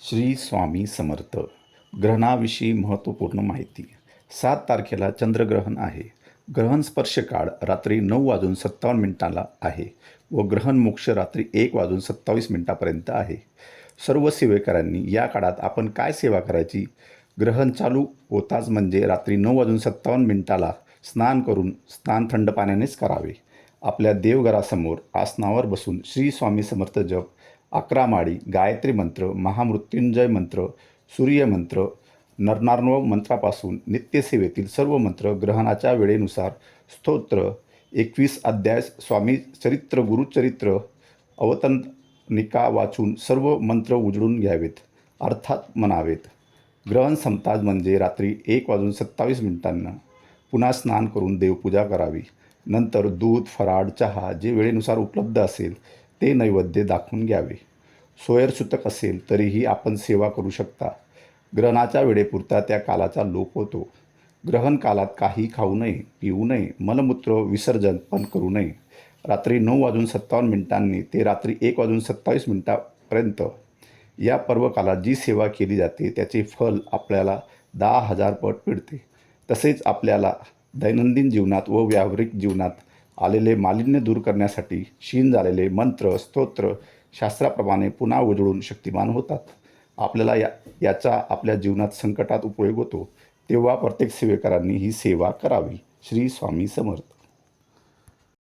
श्री स्वामी समर्थ. ग्रहणाविषयी महत्त्वपूर्ण माहिती. सात तारखेला चंद्रग्रहण आहे. ग्रहण स्पर्श काळ रात्री नऊ वाजून सत्तावन्न मिनिटाला आहे व ग्रहण मोक्ष रात्री एक वाजून सत्तावीस मिनिटापर्यंत आहे. सर्व सेवेकरांनी या काळात आपण काय सेवा करायची? ग्रहण चालू होताच म्हणजे रात्री नऊ वाजून सत्तावन्न मिनिटाला स्नान करून स्नान थंड पाण्यानेच करावे. आपल्या देवघरासमोर आसनावर बसून श्री स्वामी समर्थ जप अकरा माळी गायत्री मंत्र महामृत्युंजय मंत्र सूर्यमंत्र नरनार्णव मंत्रापासून नित्यसेवेतील सर्व मंत्र ग्रहणाच्या वेळेनुसार स्तोत्र एकवीस अध्याय स्वामी चरित्र गुरुचरित्र अवतनिका वाचून सर्व मंत्र उजळून घ्यावेत अर्थात म्हणावेत. ग्रहण संपताच म्हणजे रात्री एक वाजून सत्तावीस मिनिटांना पुन्हा स्नान करून देवपूजा करावी. नंतर दूध फराड चहा जे वेळेनुसार उपलब्ध असेल ते नैवेद्य दाखवून घ्यावे. सोयरसूतक असेल तरीही आपण सेवा करू शकता. ग्रहणाच्या वेळेपुरता त्या कालाचा लोप होतो. ग्रहण कालात काही खाऊ नये पिऊ नये मलमूत्र विसर्जन पण करू नये. रात्री नऊ वाजून सत्तावन्न मिनिटांनी ते रात्री एक वाजून सत्तावीस मिनिटापर्यंत. या पर्वकालात जी सेवा केली जाते त्याचे फल आपल्याला दहा हजार पट मिळते. तसेच आपल्याला दैनंदिन जीवनात व व्यावहारिक जीवनात आलेले मालिन्य दूर करण्यासाठी क्षीण झालेले मंत्र स्तोत्र शास्त्राप्रमाणे पुन्हा उजळून शक्तिमान होतात. आपल्याला या याचा आपल्या जीवनात संकटात उपयोग होतो तेव्हा प्रत्येक सेवेकरांनी ही सेवा करावी. श्री स्वामी समर्थ.